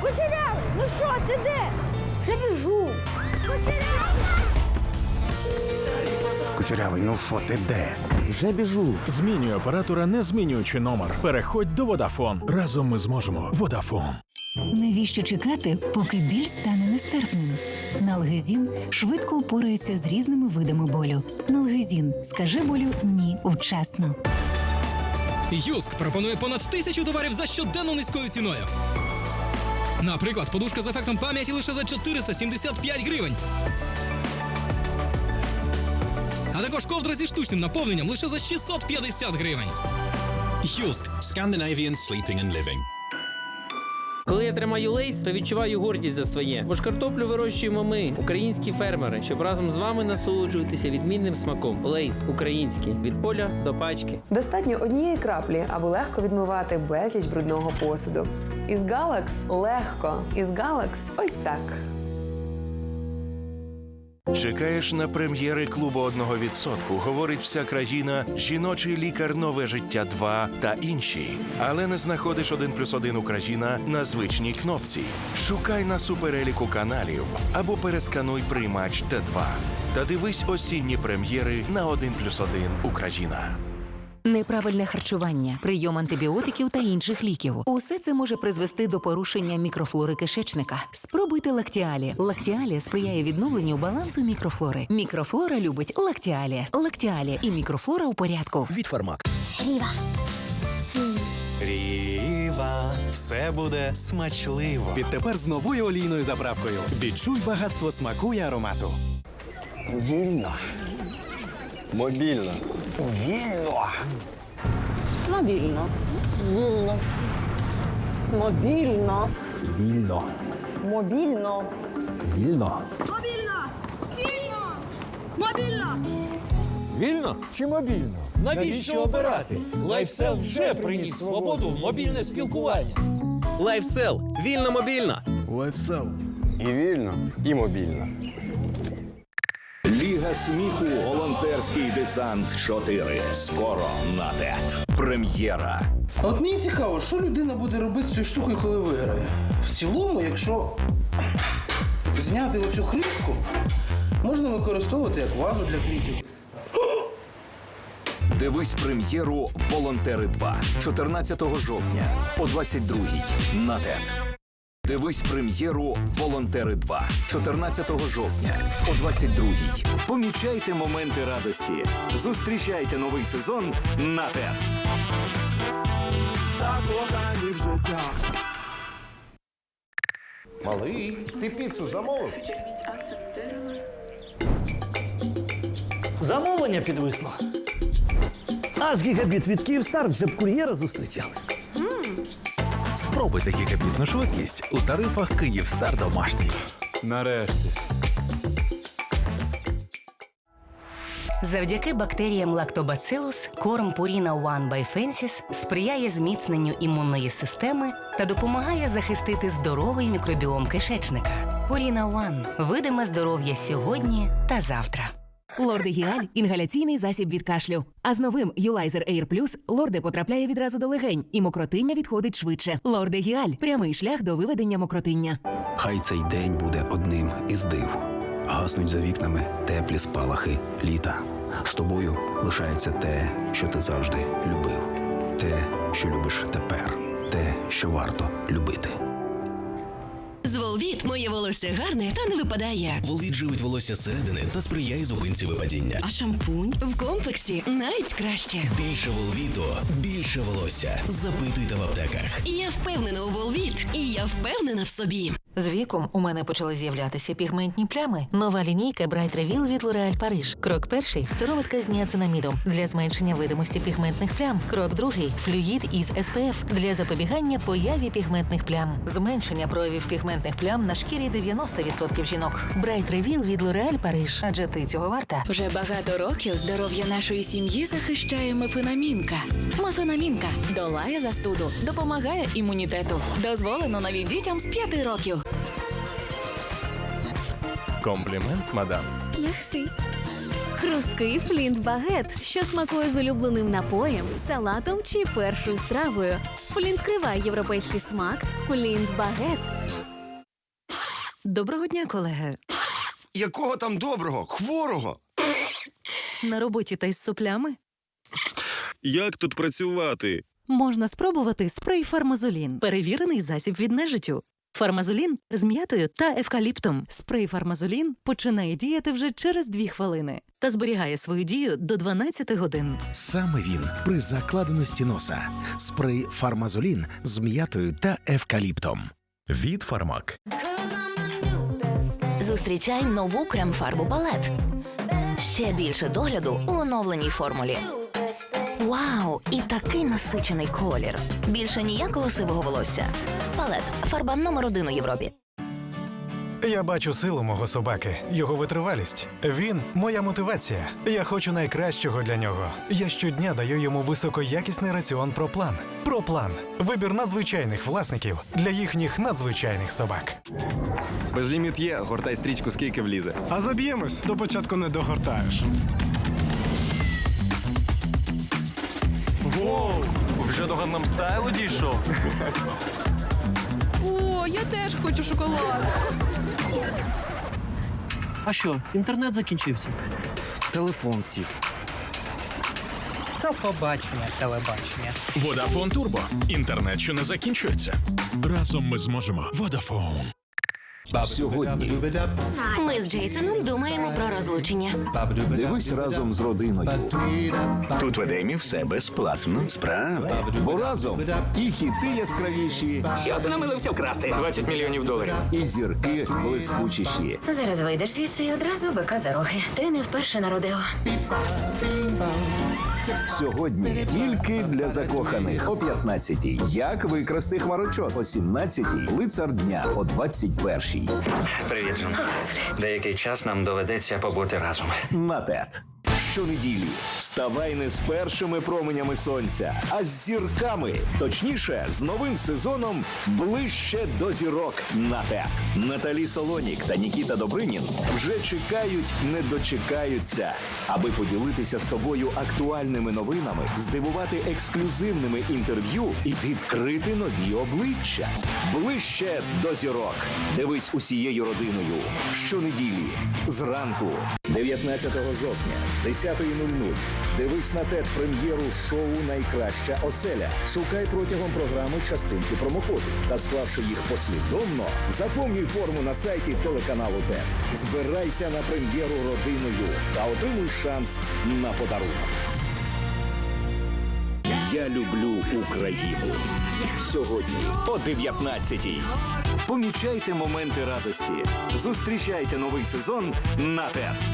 Кучерявий, ну що, ти де? Вже біжу. Кучерявий, ну що ти де? Вже біжу. Змінюй оператора, не змінюючи номер. Переходь до Водафон. Разом ми зможемо. Водафон. Навіщо чекати, поки біль стане нестерпним? Налгезін швидко упорається з різними видами болю. Налгезін скажи болю ні вчасно. Юск пропонує понад тисячу товарів за щоденно низькою ціною. Наприклад, подушка з ефектом пам'яті лише за 475 гривень. А також ковдра зі штучним наповненням лише за 650 гривень. Юск. Scandinavian sleeping and living. Коли я тримаю лейс, то відчуваю гордість за своє. Бо ж картоплю вирощуємо ми, українські фермери, щоб разом з вами насолоджуватися відмінним смаком. Лейс український від поля до пачки. Достатньо однієї краплі, аби легко відмивати безліч брудного посуду. Із Галакс легко. Із Галакс ось так. Чекаєш на прем'єри клубу одного відсотку, говорить вся країна, жіночий лікар Нове життя 2 та інші. Але не знаходиш один плюс один Україна на звичній кнопці. Шукай на супереліку каналів або перескануй приймач Т2. Та дивись осінні прем'єри на 1 плюс 1 Україна. Неправильне харчування, прийом антибіотиків та інших ліків. Усе це може призвести до порушення мікрофлори кишечника. Спробуйте лактіалі. Лактіалі сприяє відновленню балансу мікрофлори. Мікрофлора любить лактіалі. Лактіалі і мікрофлора у порядку. Від фармак. Ріва. Все буде смачливо. Відтепер з новою олійною заправкою. Відчуй багатство смаку і аромату. Вільно. Мобільно. Вільно. Мобільно. Вільно. Мобільно. Вільно. Мобільно. Вільно. Мобільно. Вільно чи мобільно? Навіщо обирати? Лайфсел вже приніс свободу в мобільне спілкування. Лайфсел. Вільно мобільно. Лайфсел. І вільно, і мобільно. Ліга сміху. Волонтерський десант 4. Скоро на ТЕТ. Прем'єра. От мені цікаво, що людина буде робити з цією штукою, коли виграє. В цілому, якщо зняти оцю кришку, можна використовувати як вазу для квітів. Дивись прем'єру Волонтери 2 14 жовтня о 22-й на ТЕТ. Дивись прем'єру Волонтери 2 14 жовтня о 22-й. Помічайте моменти радості. Зустрічайте новий сезон на ТЕТ. Закохані в життя. Малий, ти піцу замовив? Замовлення підвисло. Аж гігабіт від Київстар вже б кур'єра зустрічали. Спробуйте гігабітну швидкість у тарифах Київстар домашній. Нарешті. Завдяки бактеріям Lactobacillus корм Purina One by Fences сприяє зміцненню імунної системи та допомагає захистити здоровий мікробіом кишечника. Purina One – видиме здоров'я сьогодні та завтра. Лордегіаль інгаляційний засіб від кашлю. А з новим Юлайзер Air Plus лорде потрапляє відразу до легень, і мокротиння відходить швидше. Лордегіаль прямий шлях до виведення мокротиння. Хай цей день буде одним із див. Гаснуть за вікнами теплі спалахи літа. З тобою лишається те, що ти завжди любив. Те, що любиш тепер. Те, що варто любити. З Волвіт моє волосся гарне та не випадає. Волвіт живить волосся зсередини та сприяє зупинці випадіння. А шампунь в комплексі навіть краще. Більше волвіту, більше волосся. Запитуйте в аптеках. Я впевнена у Волвіт, і я впевнена в собі. З віком у мене почали з'являтися пігментні плями. Нова лінійка Bright Reveal від L'Oréal Paris. Крок перший сироватка з ніацинамідом для зменшення видимості пігментних плям. Крок другий флюїд із SPF для запобігання появі пігментних плям. Зменшення проявів пігментних плям на шкірі 90% жінок. Bright Reveal від L'Oréal Paris. Адже ти цього варта. Вже багато років здоров'я нашої сім'ї захищає мефенамінка. Мефенамінка долає застуду, допомагає імунітету. Дозволено навіть дітям з 5 років. Комплімент, мадам. Мерсі. Хрусткий флінт багет, що смакує з улюбленим напоєм, салатом чи першою стравою. Флінт криває європейський смак. Флінт багет. Доброго дня, колеги. Якого там доброго? Хворого? На роботі та із соплями Як тут працювати? можна спробувати спрей Фармазолін, перевірений засіб від нежиттю. Фармазолін з м'ятою та евкаліптом. Спрей Фармазолін починає діяти вже через 2 хвилини та зберігає свою дію до 12 годин. Саме він при закладеності носа. Спрей Фармазолін з м'ятою та евкаліптом. Від Фармак. Зустрічай нову крем-фарбу балет. Ще більше догляду у оновленій формулі. Вау! І такий насичений колір. Більше ніякого сивого волосся. Палет фарба номер один у Європі. Я бачу силу мого собаки, його витривалість. Він моя мотивація. Я хочу найкращого для нього. Я щодня даю йому високоякісний раціон Проплан. Проплан вибір надзвичайних власників для їхніх надзвичайних собак. Безліміт є, гортай стрічку, скільки влізе. А заб'ємось, до початку не догортаєш. Воу! Вже до Гамнам стайлу дійшов. О, я теж хочу шоколад. А що, інтернет закінчився? Телефон сів. Та побачення, телебачення. Водафон Турбо. Інтернет, що не закінчується. Разом ми зможемо. Водафон. Сьогодні Ми з Джейсоном думаємо про розлучення. дивись разом з родиною. Тут в Едемі все безплатно. Справді. Бо разом і хіти яскравіші, Ще один намилився вкрасти 20 мільйонів доларів. і зірки блискучіші. Зараз вийдеш звідси і одразу бика за роги. Ти не вперше на родео. Сьогодні тільки для закоханих о 15-й. Як викрасти хмарочос о 17-й. Лицар дня о 21-й. Привіт, Джун. Деякий час нам доведеться побути разом. На ТЕТ. Щонеділі вставай не з першими променями сонця, а з зірками. Точніше, з новим сезоном ближче до зірок на ТЕТ. Наталі Солонік та Нікіта Добринін вже чекають, не дочекаються, аби поділитися з тобою актуальними новинами, здивувати ексклюзивними інтерв'ю і відкрити нові обличчя. Ближче до зірок. Дивись усією родиною. Щонеділі зранку, 19 жовтня з 10.00. Дивись на тет прем'єру шоу Найкраща оселя. Шукай протягом програми частинки промокоду та склавши їх послідовно, заповнюй форму на сайті телеканалу ТЕТ. Збирайся на прем'єру родиною та отримуй шанс на подарунок. Я люблю Україну. Сьогодні о 19-й. Помічайте моменти радості. Зустрічайте новий сезон на ТЕД.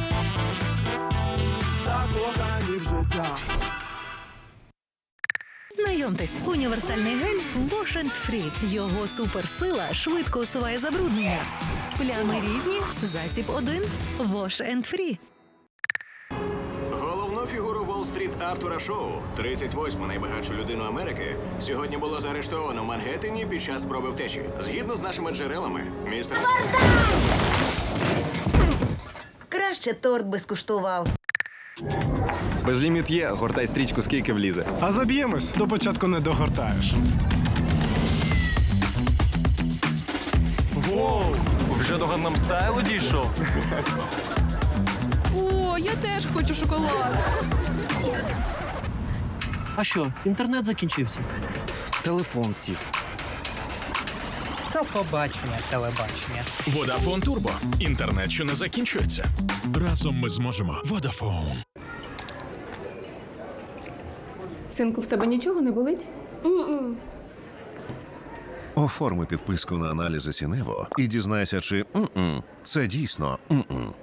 Закохані в життя. Знайомтесь, універсальний гель Wash and Free. Його суперсила швидко усуває забруднення. Плями різні, засіб один Wash and Free. Уолл-стріт Артура Шоу, 38-му найбагатшу людину Америки, сьогодні було заарештовано в Мангеттені під час спроби втечі. Згідно з нашими джерелами, містер Краще торт би скуштував. Безліміт є, гортай стрічку, скільки влізе. А заб'ємось, до початку не догортаєш. Воу! Вже до Гамнам стайлу дійшов. О, я теж хочу шоколад. А що, інтернет закінчився? Телефон сів. Та побачення, телебачення. Водафон Турбо. Інтернет, що не закінчується. Разом ми зможемо. Водафон. Синку, в тебе нічого не болить? Оформи підписку на аналізи Сінево і дізнайся, чи м-м, це дійсно м-м.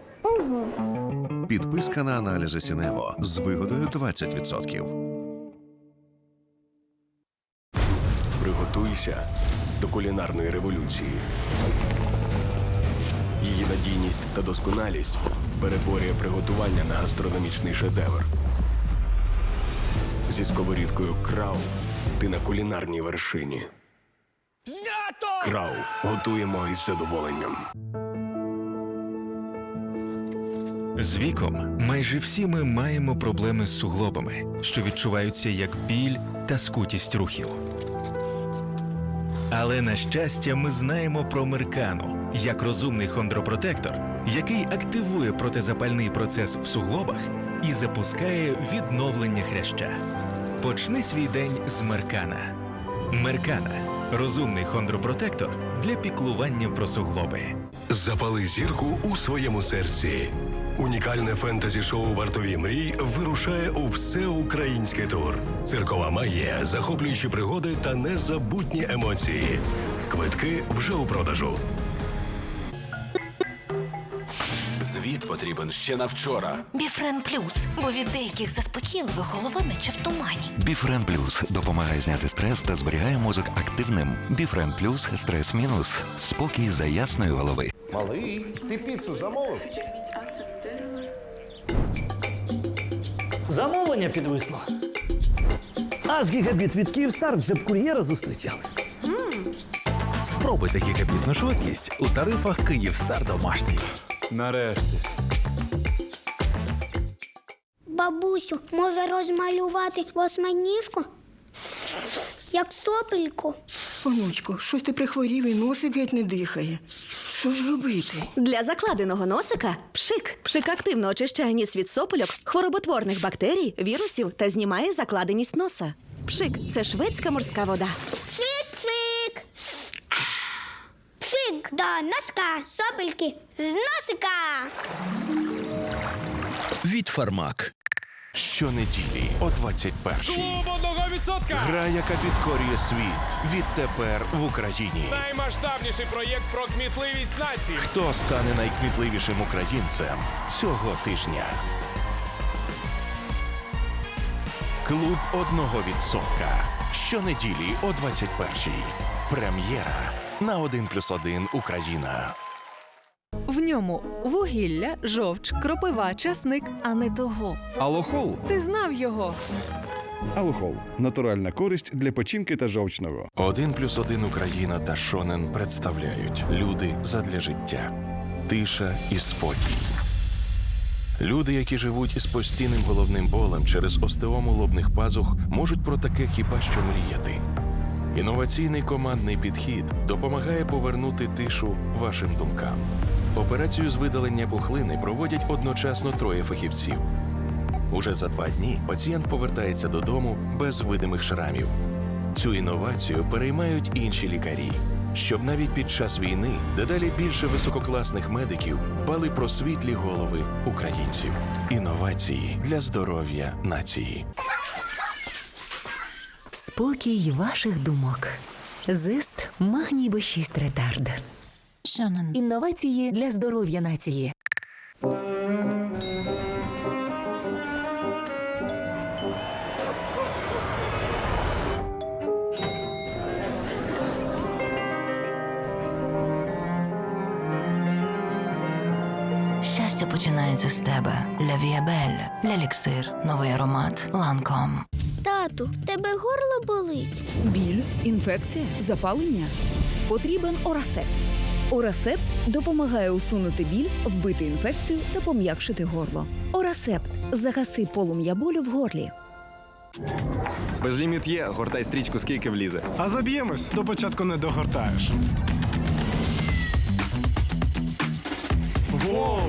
Підписка на аналізи Сінево з вигодою 20%. Приготуйся до кулінарної революції. Її надійність та досконалість перетворює приготування на гастрономічний шедевр. Зі сковорідкою Крауф ти на кулінарній вершині. Крауф готуємо із задоволенням. З віком майже всі ми маємо проблеми з суглобами, що відчуваються як біль та скутість рухів. Але на щастя, ми знаємо про Меркану як розумний хондропротектор, який активує протизапальний процес в суглобах і запускає відновлення хряща. Почни свій день з Меркана. Меркана розумний хондропротектор для піклування про суглоби. Запали зірку у своєму серці. Унікальне фентезі-шоу Вартові мрій вирушає у всеукраїнський тур. Циркова магія, захоплюючі пригоди та незабутні емоції. Квитки вже у продажу. Звіт потрібен ще на вчора. Біфрен плюс, бо від деяких заспокійливих голова наче в тумані. Біфрен Плюс допомагає зняти стрес та зберігає мозок активним. Біфрен Плюс стрес мінус. Спокій за ясної голови. Малий, ти піцу замовив? Замовлення підвисло. Аж гігабіт від Київстар вже б кур'єра зустрічали. Спробуйте гігабітну швидкість у тарифах Київстар домашній. Нарешті. Бабусю, може розмалювати восьминіжку? Як сопельку. Онучко, щось ти прихворів і носик геть не дихає. Що ж робити? Для закладеного носика пшик. Пшик активно очищає ніс від сопельок, хвороботворних бактерій, вірусів та знімає закладеність носа. Пшик це шведська морська вода. Пшик-пшик. Пшик до носка, сопельки з носика. Від Фармак. Щонеділі о 21-й. Гра, яка підкорює світ. Відтепер в Україні. Наймасштабніший проєкт про кмітливість нації. Хто стане найкмітливішим українцем цього тижня? Клуб одного відсотка. Щонеділі о 21-й. Прем'єра на 1 плюс 1 Україна. В ньому вугілля, жовч, кропива, часник, а не того. Алохол. Ти знав його. Алохол натуральна користь для печінки та жовчного. 1 плюс 1 Україна та Шонен представляють люди задля життя, тиша і спокій. Люди, які живуть із постійним головним болем через остеому лобних пазух, можуть про таке хіба що мріяти. Інноваційний командний підхід допомагає повернути тишу вашим думкам. Операцію з видалення пухлини проводять одночасно троє фахівців. Уже за два дні пацієнт повертається додому без видимих шрамів. Цю інновацію переймають інші лікарі, щоб навіть під час війни дедалі більше висококласних медиків дбали про світлі голови українців. Інновації для здоров'я нації. Спокій ваших думок. Зист магній Б6 ретард. Шанан. Інновації для здоров'я нації. Щастя починається з тебе. Ля Віабель, Ляліксир, новий аромат, Ланком. Тату, в тебе горло болить. Біль, інфекція, запалення. Потрібен Орасеп. Орасеп допомагає усунути біль, вбити інфекцію та пом'якшити горло. Орасепт загаси полум'я болю в горлі. Безліміт є, гортай стрічку, скільки влізе. А заб'ємось, до початку не догортаєш. Воу!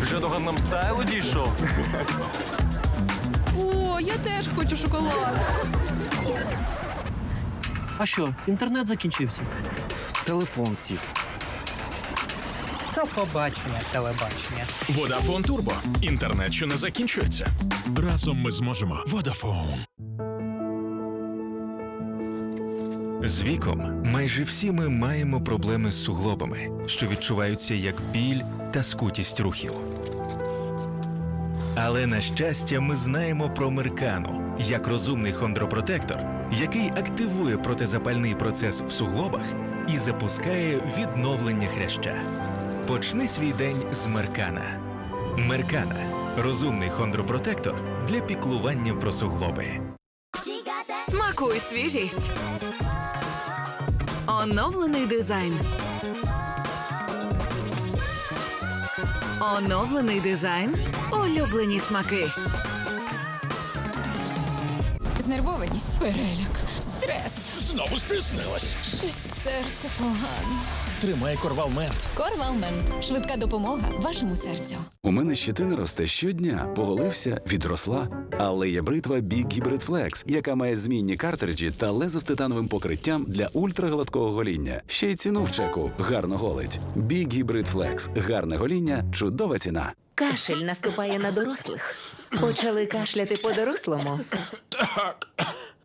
Вже до Гандам стайлу дійшов. О, я теж хочу шоколад. А що, інтернет закінчився? Телефон сів. Та побачення, телебачення. Водафон Турбо. Інтернет, що не закінчується. Разом ми зможемо. Водафон. З віком майже всі ми маємо проблеми з суглобами, що відчуваються як біль та скутість рухів. Але на щастя, ми знаємо про Меркану як розумний хондропротектор, який активує протизапальний процес в суглобах і запускає відновлення хряща. Почни свій день з Меркана. Меркана розумний хондропротектор для піклування про суглоби. Смакуй свіжість. Оновлений дизайн. Оновлений дизайн, улюблені смаки. Знервованість, переляк, стрес. Знову стиснилась. Щось серце погано. Тримай корвалмент. Корвалмент. Швидка допомога вашому серцю. У мене щетина росте щодня, поголився, відросла. Але є бритва Big Hybrid Flex, яка має змінні картриджі та лезо з титановим покриттям для ультрагладкого гоління. Ще й ціну в чеку гарно голить. Big Hybrid Flex. гарне гоління, чудова ціна. Кашель наступає на дорослих. Почали кашляти по-дорослому.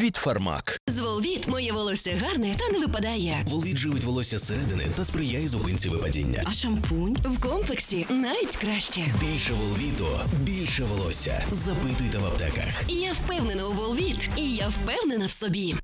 Від фармак. З Волвіт моє волосся гарне та не випадає. Воліт живить волосся зсередини та сприяє зупинці випадіння. А шампунь в комплексі навіть краще. Більше волвіту, більше волосся. Запитуйте в аптеках. Я впевнена у Волвіт, і я впевнена в собі.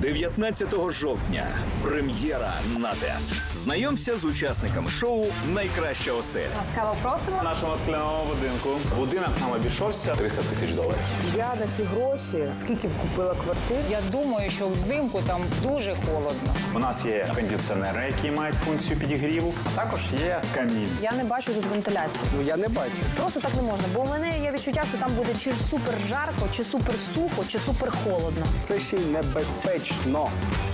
19 жовтня. Прем'єра на ТЕТ. Знайомся з учасниками шоу Найкраща оселя. Ласкаво просимо. В нашому скляному будинку. Будинок нам обійшовся 300 тисяч доларів. Я на ці гроші, скільки б купила квартир, я думаю, що взимку там дуже холодно. У нас є кондиціонери, які мають функцію підігріву, а також є камін. Я не бачу тут вентиляцію. Ну я не бачу. Просто так не можна, бо у мене є відчуття, що там буде чи супер жарко, чи супер сухо, чи супер холодно. Це ще й небезпечно,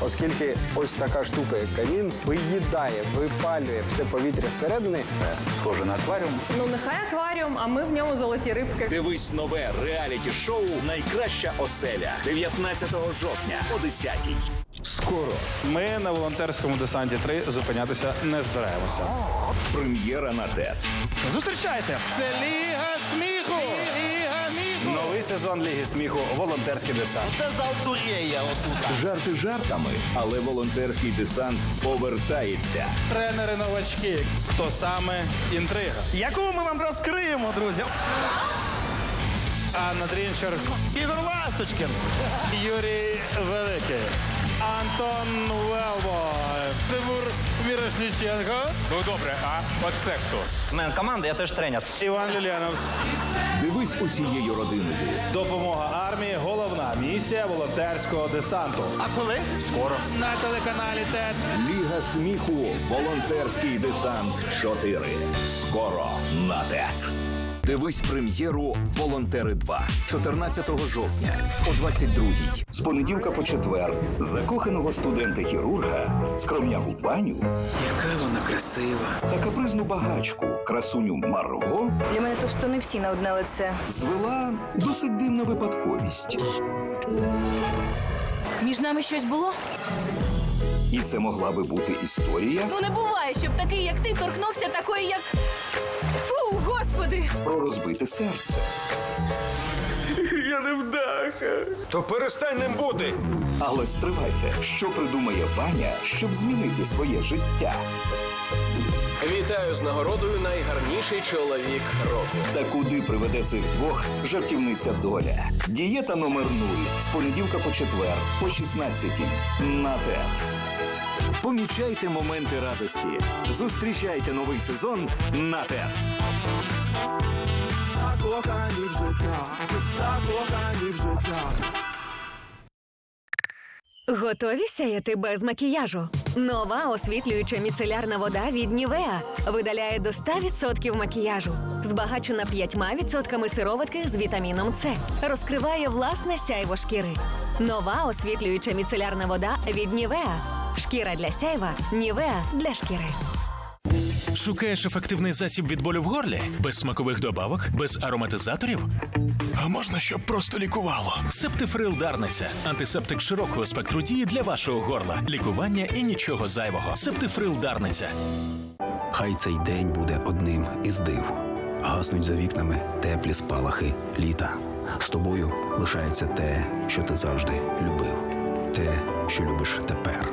оскільки ось така штука, як камін, виїдає, випалює все повітря зсередини. Це схоже на акваріум. Ну нехай акваріум, а ми в ньому золоті рибки. Дивись нове реаліті-шоу Найкраща оселя 19 жовтня о 10-й. Скоро Ми на волонтерському десанті 3 зупинятися не збираємося. прем'єра на ТЕТ. Зустрічайте! Це Ліга! Новий сезон Ліги сміху. Волонтерський десант. Це зал дурєє отут. Жарти жартами, але волонтерський десант повертається. Тренери новачки. Хто саме інтрига? Яку ми вам розкриємо, друзі? Анна Дрінчер, Ігор Ласточкин. Юрій Великий, Антон Велбо, Тимур Мірошніченко. Ну добре, а от це хто? Мен команда, я теж тренер. Іван Люлянов. Дивись усією родиною. Допомога армії головна місія волонтерського десанту. А коли? Скоро на телеканалі ТЕТ. Ліга сміху. Волонтерський десант 4. Скоро на ТЕТ. Дивись прем'єру Волонтери 2 14 жовтня о 22-й. З понеділка по четвер закоханого студента-хірурга, скромнягу Ваню Яка вона красива. та капризну багачку, красуню Марго Для мене товстони всі на одне лице. звела досить дивна випадковість. Між нами щось було? І це могла би бути історія Ну не буває, щоб такий, як ти, торкнувся такої, як. Фу, господи! про розбите серце. Я не вдаха. То перестань ним бути. Але стривайте, що придумає Ваня, щоб змінити своє життя. Вітаю з нагородою найгарніший чоловік року. Та куди приведе цих двох жартівниця доля? Дієта номер 0 з понеділка по четвер о 16 на ТЕТ. Помічайте моменти радості. Зустрічайте новий сезон на ТЕТ. Закохані в життя, закохані в життя. Готові сяяти без макіяжу? Нова освітлююча міцелярна вода від Нівеа видаляє до 100% макіяжу. Збагачена 5% сироватки з вітаміном С. Розкриває власне сяйво шкіри. Нова освітлююча міцелярна вода від Нівеа. Шкіра для сяйва, Нівеа для шкіри. Шукаєш ефективний засіб від болю в горлі? Без смакових добавок, без ароматизаторів? А можна, щоб просто лікувало? Септифрил Дарниця. Антисептик широкого спектру дії для вашого горла. Лікування і нічого зайвого. Септифрил Дарниця. Хай цей день буде одним із див. Гаснуть за вікнами теплі спалахи літа. З тобою лишається те, що ти завжди любив. Те, що любиш тепер,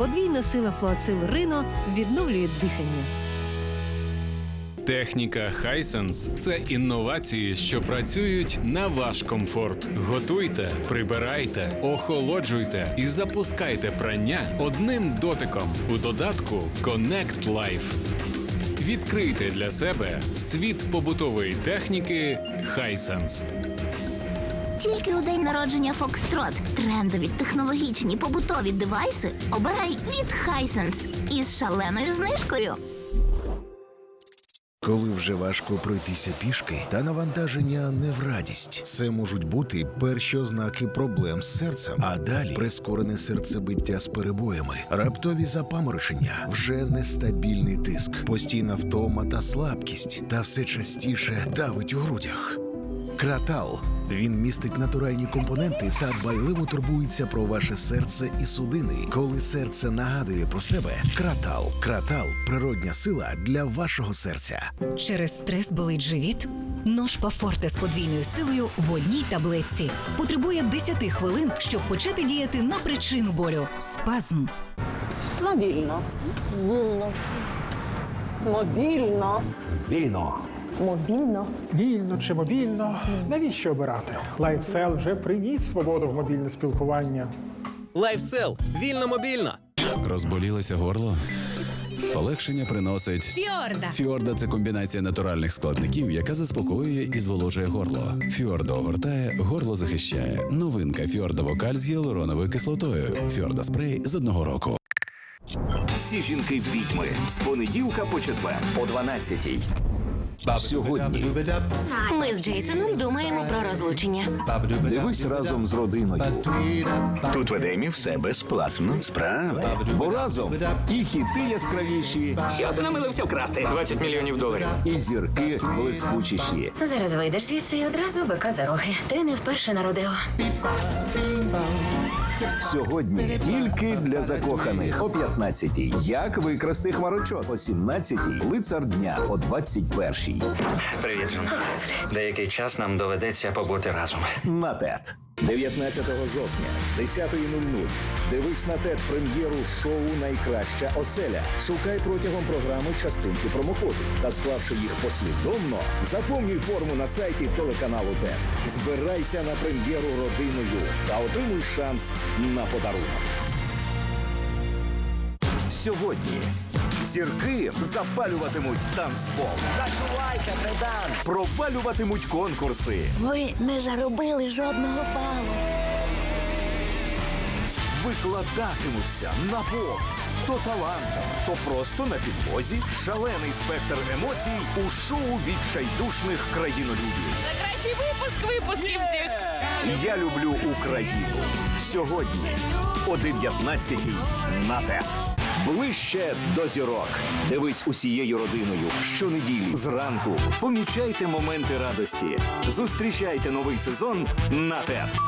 Подвійна сила флуацил Рино відновлює дихання. Техніка Hisense – це інновації, що працюють на ваш комфорт. Готуйте, прибирайте, охолоджуйте і запускайте прання одним дотиком у додатку Connect Life. Відкрийте для себе світ побутової техніки Hisense. Тільки у день народження Foxtrot. Трендові технологічні побутові девайси обирай від Hisense із шаленою знижкою. Коли вже важко пройтися пішки, та навантаження не в радість. Це можуть бути перші ознаки проблем з серцем, а далі прискорене серцебиття з перебоями, раптові запаморочення, вже нестабільний тиск, постійна втома та слабкість, та все частіше давить у грудях. Кратал. Він містить натуральні компоненти та дбайливо турбується про ваше серце і судини. Коли серце нагадує про себе, кратал. Кратал природня сила для вашого серця. Через стрес болить живіт? Ножпа Форте з подвійною силою в одній таблетці. Потребує 10 хвилин, щоб почати діяти на причину болю. Спазм. Мобільно. Вільно. Мобільно. Вільно. Мобільно. Вільно чи мобільно? Навіщо обирати? LifeSell вже приніс свободу в мобільне спілкування. Лайфсел. Вільно мобільно. Розболілося горло? Полегшення приносить Фіорда. Фіорда це комбінація натуральних складників, яка заспокоює і зволожує горло. Фіорда огортає, горло захищає. Новинка Фіорда Вокаль з гіалуроновою кислотою. Фіорда спрей з одного року. Всі жінки відьми з понеділка по четвер о 12-й. Сьогодні Ми з Джейсоном думаємо про розлучення. дивись разом з родиною. Тут в Едемі все безплатно. Справді. Бо разом і хіти яскравіші. Що ти намилився вкрасти? 20 мільйонів доларів. І зірки блискучіші. Зараз вийдеш звідси і одразу бика за роги. Ти не вперше на родео. Сьогодні тільки для закоханих о 15-й. Як викрасти хмарочос о 17-й. Лицар дня о 21-й. Привіт, Джун. Деякий час нам доведеться побути разом. На ТЕТ. 19 жовтня з 10.00. Дивись на ТЕТ прем'єру шоу Найкраща оселя. Шукай протягом програми частинки промоходу та склавши їх послідовно, заповнюй форму на сайті телеканалу ТЕТ. Збирайся на прем'єру родиною та отримуй шанс на подарунок. Сьогодні зірки запалюватимуть танцпол. Зачувайся, Бредан! Провалюватимуть конкурси. Ви не заробили жодного балу. викладатимуться на бок. То талантом, то просто на підлозі шалений спектр емоцій у шоу відчайдушних країнолюбів. Найкращий випуск випусків всіх. Я люблю Україну. Сьогодні о 19-й на ТЕТ. Ближче до зірок. Дивись усією родиною. Щонеділі зранку. Помічайте моменти радості. Зустрічайте новий сезон на ТЕТ.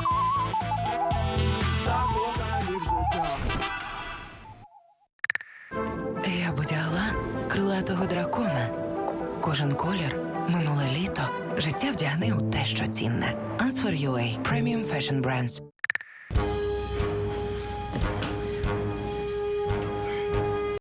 Життя. Я б одягла крилатого дракона. Кожен колір, минуле літо. Життя вдягни у те, що цінне. Answer UA. Premium Fashion Brands.